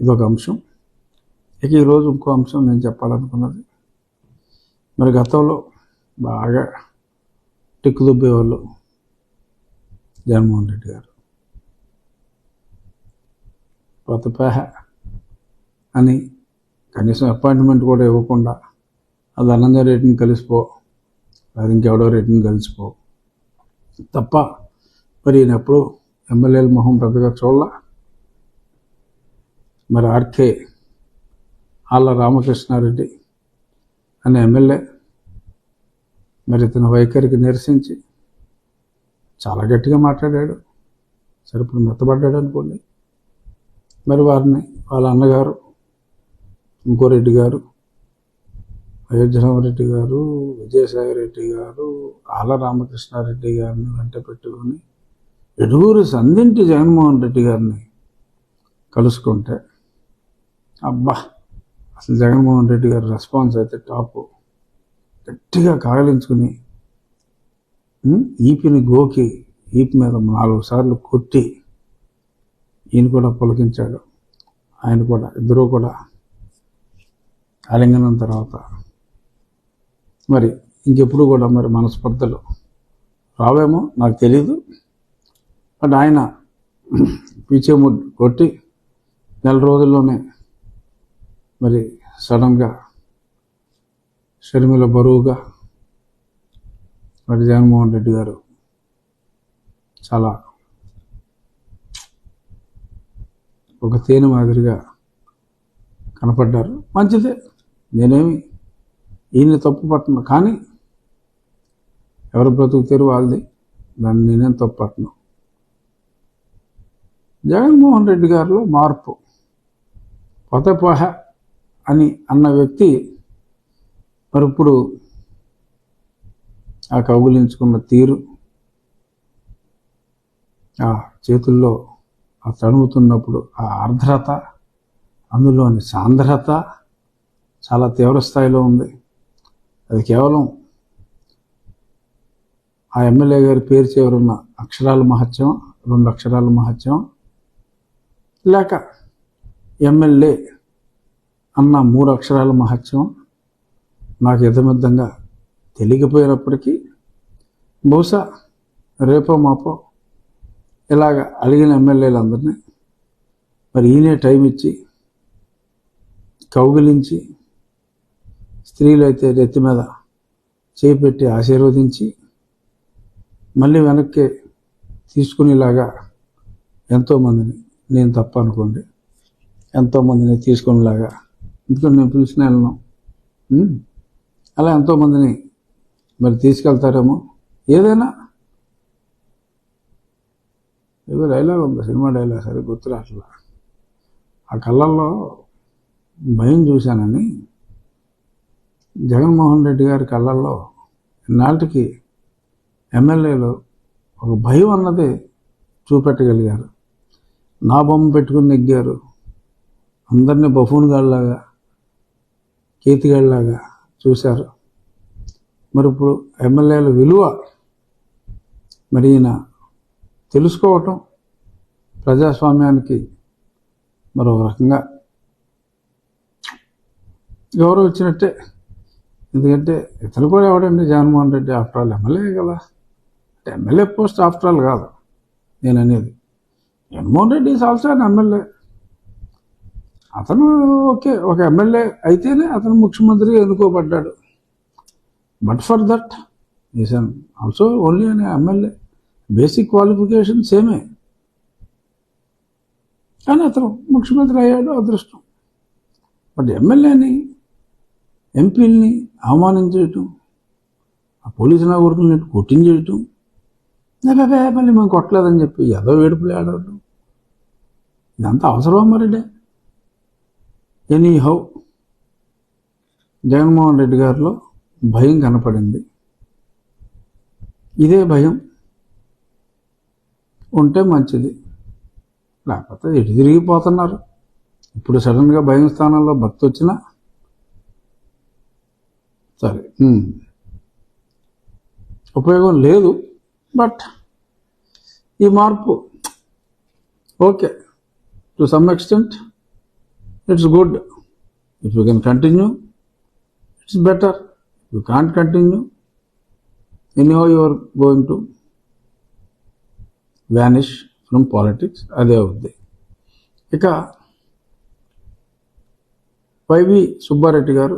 ఇదొక అంశం. ఇక ఈరోజు ఇంకో అంశం నేను చెప్పాలనుకున్నది. మరి గతంలో బాగా టిక్కుదుబ్బేవాళ్ళు జగన్మోహన్ రెడ్డి గారు. కొత్త అని కనీసం అపాయింట్మెంట్ కూడా ఇవ్వకుండా అది ధనంజయ రెడ్డిని కలిసిపో అది ఇంకెవడో రెడ్డిని కలిసిపో. తప్ప మరి ఈయన ఎప్పుడు ఎమ్మెల్యేల మొహం పెద్దగా చూడాల. మరి ఆర్కే ఆళ్ళ రామకృష్ణారెడ్డి అనే ఎమ్మెల్యే మరి ఇతని వైఖరికి నిరసించి చాలా గట్టిగా మాట్లాడాడు. సరే ఇప్పుడు మెత్తబడ్డాడు అనుకోండి. మరి వారిని వాళ్ళ అన్నగారు ఇంకో రెడ్డి గారు అయోధ్యరామరెడ్డి గారు విజయసాయి రెడ్డి గారు ఆల రామకృష్ణారెడ్డి గారిని వెంట పెట్టుకొని ఎడుగురు సంధింటి జగన్మోహన్ రెడ్డి గారిని కలుసుకుంటే అబ్బా అసలు జగన్మోహన్ రెడ్డి గారి రెస్పాన్స్ అయితే టాప్. గట్టిగా కాగలించుకుని ఈపిని గోకి ఈపి మీద నాలుగు సార్లు కొట్టి ఈయన కూడా పులకించాడు. ఆయన కూడా ఇద్దరూ కూడా ఆలింగనం తర్వాత. మరి ఇంకెప్పుడు కూడా మరి మనస్పర్ధలు రావేమో నాకు తెలీదు. బట్ ఆయన పీచే ముడ్ కొట్టి నెల రోజుల్లోనే మరి సడన్గా షర్మిల బరువుగా మరి జగన్మోహన్ రెడ్డి గారు చాలా ఒక తేనె మాదిరిగా కనపడ్డారు. మంచిదే. నేనేమి ఈయన తప్పు పట్టను. కానీ ఎవరు బ్రతుకుతారు వాళ్ళది. దాన్ని నేనేం తప్పు పట్టను. జగన్మోహన్ రెడ్డి గారిలో మార్పు. పొతపోహ అని అన్న వ్యక్తి మరి ఇప్పుడు ఆ కౌగులించుకున్న తీరు ఆ చేతుల్లో ఆ తణుగుతున్నప్పుడు ఆ ఆర్ద్రత అందులోని సాంద్రత చాలా తీవ్ర స్థాయిలో ఉంది. అది కేవలం ఆ ఎమ్మెల్యే గారి పేరు చేరున్న అక్షరాల మహత్యం రెండు అక్షరాల మహత్యం లేక ఎమ్మెల్యే అన్న మూడు అక్షరాల మహత్యం నాకు ఇదమిద్దంగా తెలియకపోయినప్పటికీ బహుశా రేపో మాపో ఇలాగ అడిగిన ఎమ్మెల్యేలందరినీ మరి ఈయనే టైం ఇచ్చి కౌగిలించి స్త్రీలైతే నెత్తి మీద చేపెట్టి ఆశీర్వదించి మళ్ళీ వెనక్కి తీసుకునేలాగా ఎంతోమందిని నేను తప్ప అనుకోండి ఎంతోమందిని తీసుకునేలాగా ఎందుకంటే నేను పిలిచిన వెళ్ళను అలా ఎంతోమందిని మరి తీసుకెళ్తారేమో. ఏదైనా. ఏదో డైలాగ్ ఉంది సినిమా డైలాగ్ సరే గుర్తురా ఆ కళ్ళల్లో భయం చూశానని జగన్మోహన్ రెడ్డి గారి కళ్ళల్లో నాటికి ఎమ్మెల్యేలు ఒక భయం అన్నది చూపెట్టగలిగారు. నా బొమ్మ పెట్టుకుని నెగ్గారు. అందరినీ బఫూన్ గాళ్ళలాగా కేతిగాళ్ళలాగా చూశారు. మరి ఇప్పుడు ఎమ్మెల్యేల విలువ మరి ఈయన తెలుసుకోవటం ప్రజాస్వామ్యానికి మరో రకంగా గౌరవం ఇచ్చినట్టే ఎందుకంటే ఇతను కూడా ఎవడండి? Jaganmohan Reddy after all MLA కదా. ఎమ్మెల్యే పోస్ట్ ఆఫ్టర్ ఆల్ కాదు నేను అనేది Jaganmohan Reddy is also MLA. అతను ఓకే ఒక ఎమ్మెల్యే అయితేనే అతను ముఖ్యమంత్రిగా ఎన్నుకోబడ్డాడు. But for that is an also only an MLA basic qualification సేమే కానీ అతను ముఖ్యమంత్రి అయ్యాడు అదృష్టం. బట్ ఎమ్మెల్యేని ఎంపీలని అవమానించేయటం ఆ పోలీసు నాగరికుల్ని కొట్టించేయటం లేకపోతే మళ్ళీ మేము కొట్టలేదని చెప్పి ఏదో ఏడుపులు ఆడటం ఇదంతా అవసరమా మరిడే? ఎనీ హౌ జగన్మోహన్ రెడ్డి గారిలో భయం కనపడింది. ఇదే భయం ఉంటే మంచిది. లేకపోతే ఎటు తిరిగిపోతున్నారు? ఇప్పుడు సడన్గా భయం స్థానంలో భక్తి వచ్చినా సరే ఉపయోగం లేదు బట్ ఈ మార్పు okay. To some extent it's good if you can continue it's better you can't continue anyhow you are going to vanish from politics అదే అవుద్ది ఇక వైవి సుబ్బారెడ్డి గారు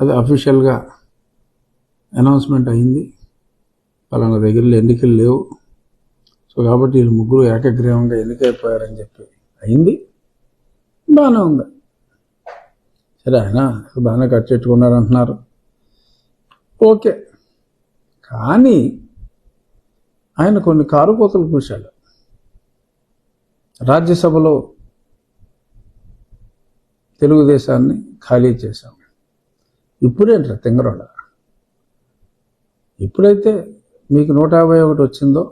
అది అఫీషియల్గా అనౌన్స్మెంట్ అయింది పలానా దగ్గరలో ఎన్నికలు లేవు సో కాబట్టి వీళ్ళు ముగ్గురు ఏకగ్రీవంగా ఎన్నికైపోయారని చెప్పి అయింది. బాగానే ఉంది. సరే ఆయన బాగానే ఖర్చు పెట్టుకున్నారు అంటున్నారు ఓకే. కానీ ఆయన కొన్ని కారుకోతలు కూర్చాడు రాజ్యసభలో తెలుగుదేశాన్ని ఖాళీ చేశాం. ఇప్పుడేంట్రా తింగరాడ ఎప్పుడైతే మీకు నూట యాభై ఒకటి వచ్చిందో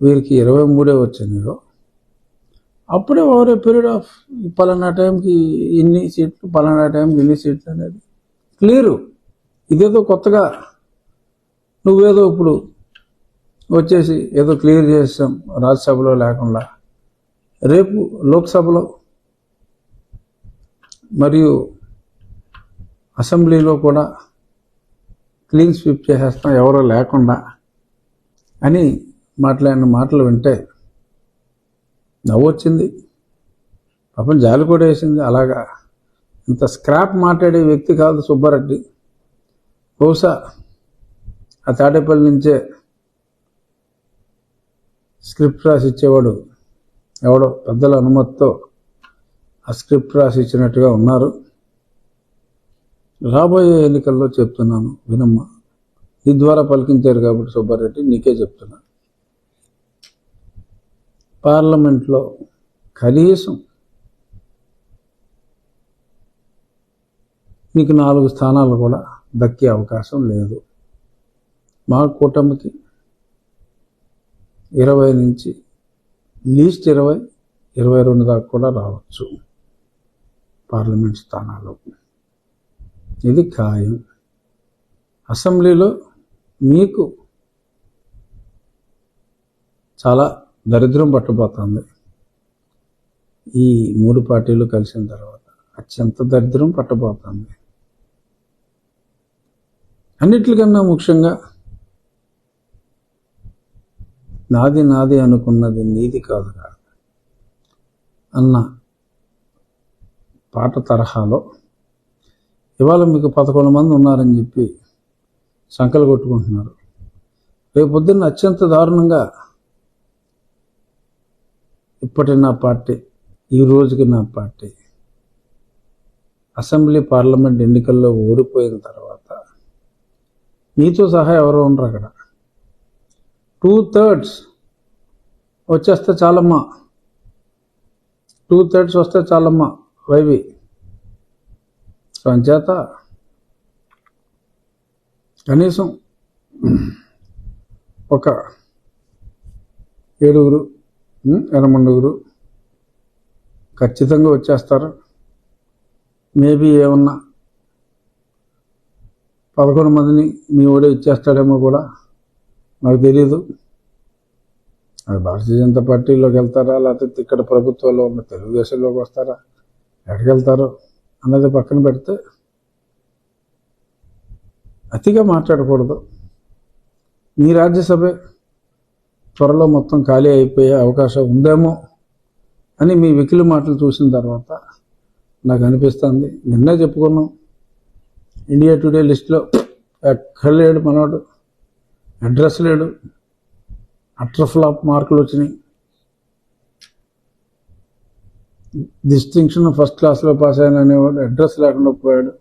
వీరికి ఇరవై మూడే వచ్చినాయో అప్పుడే ఓవర్ ఏ పీరియడ్ ఆఫ్ పలానా టైంకి ఇన్ని సీట్లు పలానా టైంకి ఇన్ని సీట్లు అనేది క్లియరు. ఇదేదో కొత్తగా నువ్వేదో ఇప్పుడు వచ్చేసి ఏదో క్లియర్ చేసాం రాజ్యసభలో లేకుండా. రేపు లోక్సభలో మరియు అసెంబ్లీలో కూడా క్లీన్ స్వీప్ చేసేస్తాం ఎవరో లేకుండా అని మాట్లాడిన మాటలు వింటే నవ్వొచ్చింది. పాపం జాలి కూడా వేసింది. అలాగా ఇంత స్క్రాప్ మాట్లాడే వ్యక్తి కాదు సుబ్బారెడ్డి. బహుశా ఆ తాడేపల్లి నుంచే స్క్రిప్ట్ రాసి ఇచ్చేవాడు ఎవడో పెద్దల అనుమతితో ఆ స్క్రిప్ట్ రాసి ఇచ్చినట్టుగా ఉన్నారు. రాబోయే ఎన్నికల్లో చెప్తున్నాను. వినమ్మ నీ ద్వారా పలికించారు కాబట్టి సుబ్బారెడ్డి నీకే చెప్తున్నాను పార్లమెంట్లో కనీసం మీకు నాలుగు స్థానాలు కూడా దక్కే అవకాశం లేదు. మా కూటమికి ఇరవై నుంచి లీస్ట్ ఇరవై ఇరవై రెండు దాకా కూడా రావచ్చు పార్లమెంట్ స్థానాలు. ఇది ఖాయం. అసెంబ్లీలో మీకు చాలా దరిద్రం పట్టుపోతుంది ఈ మూడు పార్టీలు కలిసిన తర్వాత అత్యంత దరిద్రం పట్టబోతుంది అన్నిటికన్నా ముఖ్యంగా నాది నాది అనుకున్నది నీది కాదు కాదు అన్న పాట తరహాలో ఇవాళ మీకు పదకొండు మంది ఉన్నారని చెప్పి సంకలు కొట్టుకుంటున్నారు. రేపు పొద్దున్న అత్యంత దారుణంగా ఇప్పటి నా పార్టీ ఈ రోజుకి నా పార్టీ. అసెంబ్లీ పార్లమెంట్ ఎన్నికల్లో ఓడిపోయిన తర్వాత మీతో సహా ఎవరు ఉండరు అక్కడ. టూ థర్డ్స్ వచ్చేస్తే చాలమ్మా. టూ థర్డ్స్ వస్తే చాలమ్మా వైవి. సో అంచేత కనీసం ఒక ఏడుగురు ఉమ్, ఎనమండుగురు ఖచ్చితంగా వచ్చేస్తారు. మేబీ ఏమన్నా పదకొండు మందిని మీ ఓడే ఇచ్చేస్తాడేమో కూడా నాకు తెలీదు. అది భారతీయ జనతా పార్టీలోకి వెళ్తారా? లేకపోతే ఇక్కడ ప్రభుత్వంలో ఉన్న తెలుగుదేశంలోకి వస్తారా? ఎక్కడికి వెళ్తారో అన్నది పక్కన పెడితే అతిగా మాట్లాడకూడదు. మీ రాజ్యసభ త్వరలో మొత్తం ఖాళీ అయిపోయే అవకాశం ఉందేమో అని మీ వెకిలి మాటలు చూసిన తర్వాత నాకు అనిపిస్తుంది. నిన్నే చెప్పుకున్నాం. ఇండియా టుడే లిస్ట్లో ఎక్కడ లేడు మనవాడు అడ్రస్ లేడు. అట్ర ఫ్లాప్ మార్కులు వచ్చినాయి. డిస్టింక్షన్ ఫస్ట్ క్లాస్లో పాస్ అయిన అనేవాడు అడ్రస్ లేకుండా పోయాడు.